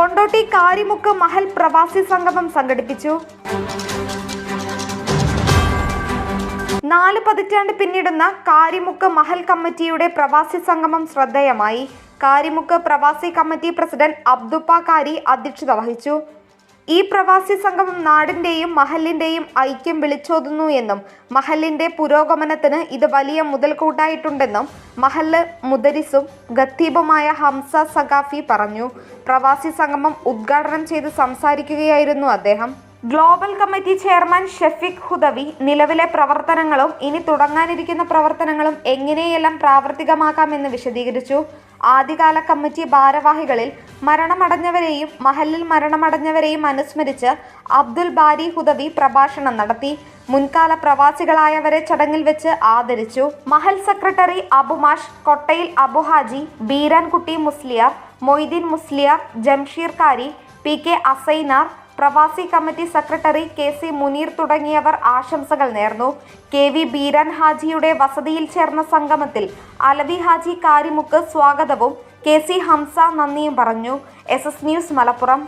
കൊണ്ടോട്ടി കാരിമുക്ക് മഹൽ പ്രവാസി സംഗമം സംഘടിപ്പിച്ചു. നാല് പതിറ്റാണ്ട് പിന്നിടുന്ന കാരിമുക്ക് മഹൽ കമ്മിറ്റിയുടെ പ്രവാസി സംഗമം ശ്രദ്ധേയമായി. കാരിമുക്ക് പ്രവാസി കമ്മിറ്റി പ്രസിഡന്റ് അബ്ദുപ്പ കാരി അധ്യക്ഷത വഹിച്ചു. ഈ പ്രവാസി സംഗമം നാടിന്റെയും മഹലിന്റെയും ഐക്യം വിളിച്ചോതുന്നു എന്നും മഹലിന്റെ പുരോഗമനത്തിന് ഇത് വലിയ മുതൽക്കൂട്ടായിട്ടുണ്ടെന്നും മഹൽ മുദരിസും ഖത്തീബുമായ ഹംസ സഖാഫി പറഞ്ഞു. പ്രവാസി സംഗമം ഉദ്ഘാടനം ചെയ്ത് സംസാരിക്കുകയായിരുന്നു അദ്ദേഹം. Global committee chairman Shafeeq Hudawi നിലവിലെ പ്രവർത്തനങ്ങളും ഇനി തുടങ്ങാനിരിക്കുന്ന പ്രവർത്തനങ്ങളും എങ്ങനെയെല്ലാം പ്രാവർത്തികമാക്കാമെന്ന് വിശദീകരിച്ചു. ആദ്യകാല കമ്മിറ്റി ഭാരവാഹികളിൽ മരണമടഞ്ഞവരെയും മഹലിൽ മരണമടഞ്ഞവരെയും അനുസ്മരിച്ച് അബ്ദുൽ ബാരി ഹുദവി പ്രഭാഷണം നടത്തി. മുൻകാല പ്രവാസികളായവരെ ചടങ്ങിൽ വെച്ച് ആദരിച്ചു. Mahal secretary Abumash Kottayil Abuhaji Beerankutty Musliyar Moideen Musliyar Jamsheer Kari P K Asainar പ്രവാസി committee secretary K C Muneer തുടങ്ങിയവർ ആശംസകൾ നേർന്നു. കെ വി ബീരാൻ ഹാജിയുടെ വസതിയിൽ ചേർന്ന സംഗമത്തിൽ അലവി ഹാജി കാരിമുക്ക് സ്വാഗതവും കെ സി ഹംസ നന്ദിയും പറഞ്ഞു. S S news Malappuram.